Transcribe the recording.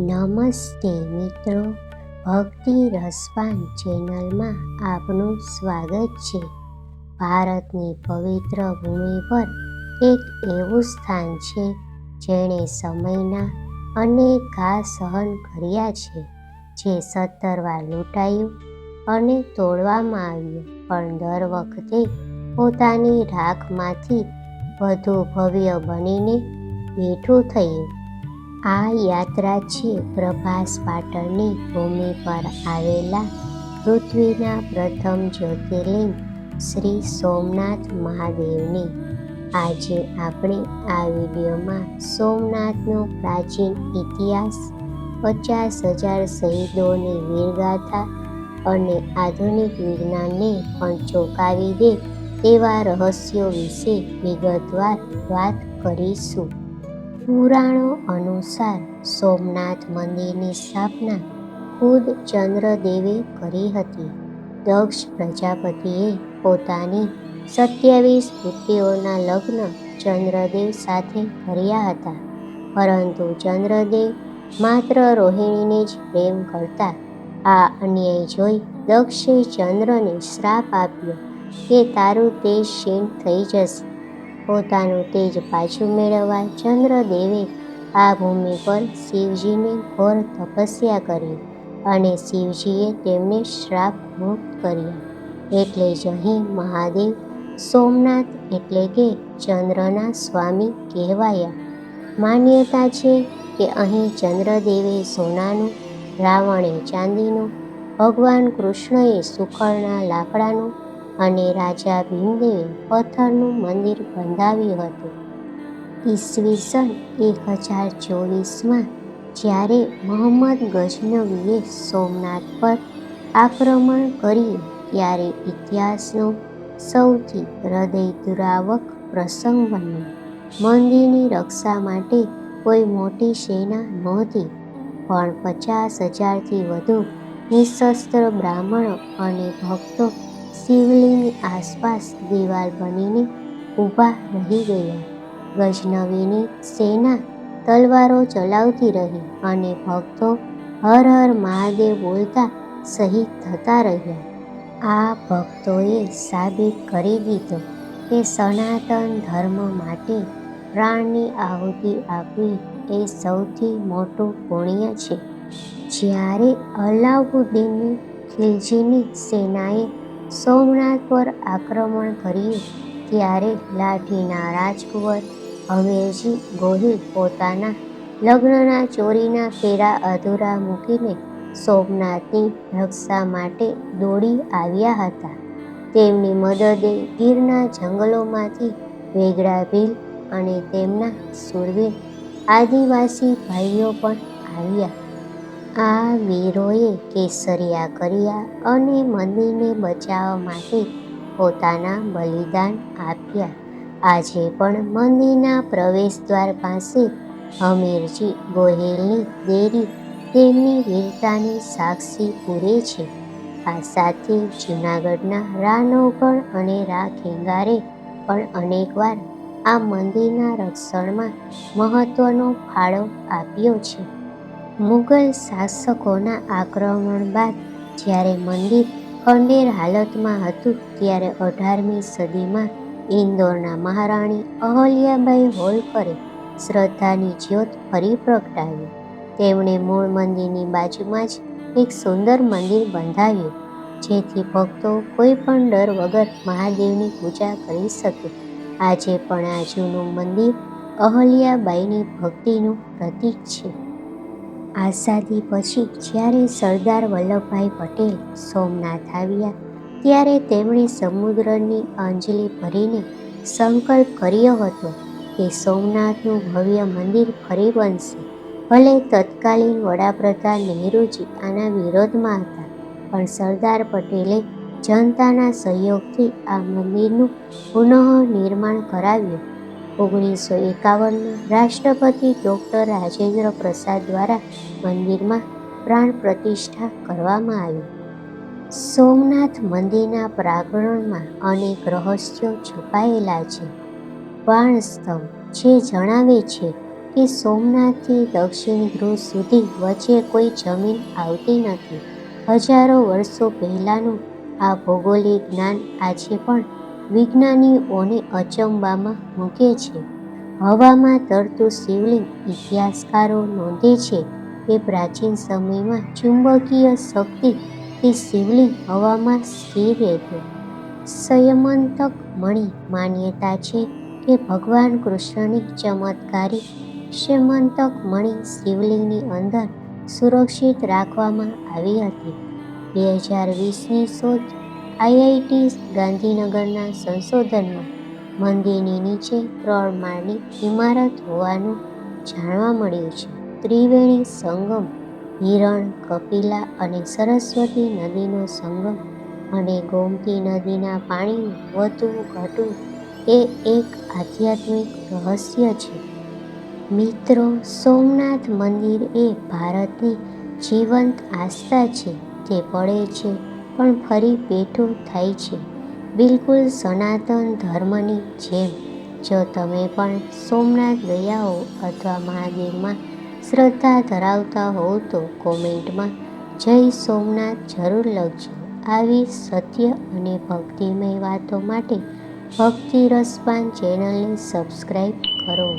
નમસ્તે મિત્રો. ભક્તિ રસપાન ચેનલમાં આપનું સ્વાગત છે. ભારતની પવિત્ર ભૂમિ પર એક એવું સ્થાન છે જેણે સમયના અનેક ઘા સહન કર્યા છે. જે સત્તર વાર લૂંટાયું અને તોડવામાં આવ્યું. પણ દર વખતે પોતાની રાખમાંથી વધુ ભવ્ય બનીને બેઠું થયું. આ યાત્રા છે પ્રભાસ પાટણની ભૂમિ પર આવેલા પૃથ્વીના પ્રથમ જ્યોતિર્લિંગ શ્રી સોમનાથ મહાદેવની. આજે આપણે આ વિડીયોમાં સોમનાથનો પ્રાચીન ઇતિહાસ, પચાસ હજાર શહીદોની વીરગાથા અને આધુનિક વિજ્ઞાનને પણ ચોંકાવી દે તેવા રહસ્યો વિશે વિગતવાર વાત કરીશું. પુરાણો અનુસાર સોમનાથ મંદિરની સ્થાપના ખુદ ચંદ્રદેવે કરી હતી. દક્ષ પ્રજાપતિએ પોતાની સત્યાવીસ પુત્રીઓના લગ્ન ચંદ્રદેવ સાથે કર્યા હતા. પરંતુ ચંદ્રદેવ માત્ર રોહિણીને જ પ્રેમ કરતા આ અન્યાય જોઈ દક્ષે ચંદ્રને શ્રાપ આપ્યો કે તારું તેજ ક્ષીણ થઈ જશે. પોતાનું તેજ પાછું મેળવવા ચંદ્રદેવે આ ભૂમિ પર શિવજીને ઘોર તપસ્યા કરી અને શિવજીએ તેમને શ્રાપ મુક્ત કર્યા. એટલે જ અહીં મહાદેવ સોમનાથ એટલે કે ચંદ્રના સ્વામી કહેવાયા. માન્યતા છે કે અહીં ચંદ્રદેવે સોનાનું, રાવણે ચાંદીનું, ભગવાન કૃષ્ણએ સુખડના લાકડાનું અને રાજા ભીમદેવે પથ્થરનું મંદિર બંધાવ્યું હતું. ઈસવીસન એક હજાર ચોવીસમાં જ્યારે મોહમ્મદ ગજનવીએ સોમનાથ પર આક્રમણ કર્યું, ત્યારે ઇતિહાસનો સૌથી હૃદયદુરાવક પ્રસંગ બન્યો. મંદિરની રક્ષા માટે કોઈ મોટી સેના નહોતી, પણ પચાસ હજારથી વધુ નિશસ્ત્ર બ્રાહ્મણો અને ભક્તો શિવલિંગની આસપાસ દિવાલ બનીને ઊભા રહી ગયા. ગજનવીની સેના તલવારો ચલાવતી રહી અને ભક્તો હર હર મહાદેવ બોલતા શહીદ થતા રહ્યા. આ ભક્તોએ સાબિત કરી દીધું કે સનાતન ધર્મ માટે પ્રાણની આહુતિ આપવી એ સૌથી મોટું પુણ્ય છે. જ્યારે અલાઉદ્દીનની ખિલજીની સેનાએ સોમનાથ પર આક્રમણ કર્યું ત્યારે લાઠીના રાજકુંવર અમેરજી ગોહિલ પોતાના લગ્નના ચોરીના ફેરા અધૂરા મૂકીને સોમનાથની રક્ષા માટે દોડી આવ્યા હતા. તેમની મદદે ગીરના જંગલોમાંથી વેગડા ભીલ અને તેમના સુરવીર આદિવાસી ભાઈઓ પણ આવ્યા. આ વીરોએ કેસરિયા કર્યા અને મંદિરને બચાવવા માટે પોતાના બલિદાન આપ્યા. આજે પણ મંદિરના પ્રવેશદ્વાર પાસે હમીરજી ગોહિલની દેરી તેમની વીરતાની સાક્ષી પૂરે છે. આ સાથે જૂનાગઢના રાનોગણ અને રા ખેંગારે પણ અનેકવાર આ મંદિરના રક્ષણમાં મહત્વનો ફાળો આપ્યો છે. મુગલ શાસકોના આક્રમણ બાદ જ્યારે મંદિર ખંડેર હાલતમાં હતું ત્યારે અઢારમી સદીમાં ઇન્દોરના મહારાણી અહલ્યાબાઈ હોલકરે શ્રદ્ધાની જ્યોત ફરી પ્રગટાવી. તેમણે મૂળ મંદિરની બાજુમાં જ એક સુંદર મંદિર બંધાવ્યું, જેથી ભક્તો કોઈ પણ ડર વગર મહાદેવની પૂજા કરી શકે. આજે પણ આ જૂનું મંદિર અહલ્યાબાઈની ભક્તિનું પ્રતીક છે. આઝાદી પછી જ્યારે સરદાર વલ્લભભાઈ પટેલ સોમનાથ આવ્યા, ત્યારે તેમણે સમુદ્રની અંજલિ ભરીને સંકલ્પ કર્યો હતો કે સોમનાથનું ભવ્ય મંદિર ફરી બનશે. ભલે તત્કાલીન વડાપ્રધાન નહેરુજી આના વિરોધમાં હતા, પણ સરદાર પટેલે જનતાના સહયોગથી આ મંદિરનું પુનઃ નિર્માણ કરાવ્યું. ઓગણીસો એકાવનમાં રાષ્ટ્રપતિ ડૉક્ટર રાજેન્દ્ર પ્રસાદ દ્વારા મંદિરમાં પ્રાણ પ્રતિષ્ઠા કરવામાં આવી. સોમનાથ મંદિરના પ્રાંગણમાં અનેક રહસ્યો છુપાયેલા છે. બાણસ્તંભ જે જણાવે છે કે સોમનાથથી દક્ષિણ ધ્રુવ સુધી વચ્ચે કોઈ જમીન આવતી નથી. હજારો વર્ષો પહેલાંનું આ ભૌગોલિક જ્ઞાન આજે પણ વિજ્ઞાનીઓને અચંબામાં મૂકે છે. હવામાં તરતું શિવલિંગ ઇતિહાસકારો નોંધે છે કે પ્રાચીન સમયમાં ચુંબકીય શક્તિ તે શિવલિંગ હવામાં સ્થિર રહેતું સંયમંતક મણી માન્યતા છે કે ભગવાન કૃષ્ણની ચમત્કારી શ્યમંતક મણી શિવલિંગની અંદર સુરક્ષિત રાખવામાં આવી હતી. બે હજાર વીસની શોધ આઈઆઈટી ગાંધીનગરના સંશોધનમાં મંદિરની નીચે ત્રણ માળની ઇમારત હોવાનું જાણવા મળ્યું છે. ત્રિવેણી સંગમ, હિરણ, કપિલા અને સરસ્વતી નદીનો સંગમ અને ગોમતી નદીના પાણીનું વધુ ઘટવું એ એક આધ્યાત્મિક રહસ્ય છે. મિત્રો, સોમનાથ મંદિર એ ભારતની જીવંત આસ્થા છે. તે પડે છે પણ ફરી બેઠું થાય છે. બિલકુલ સનાતન ધર્મની જેમ, જો તમે પણ સોમનાથ ગયા હો અથવા મહાદેવમાં શ્રદ્ધા ધરાવતા હોવ તો કોમેન્ટમાં જય સોમનાથ જરૂર લખજો. આવી સત્ય અને ભક્તિમય વાતો માટે ભક્તિ રસપાન ચેનલને સબસ્ક્રાઈબ કરો.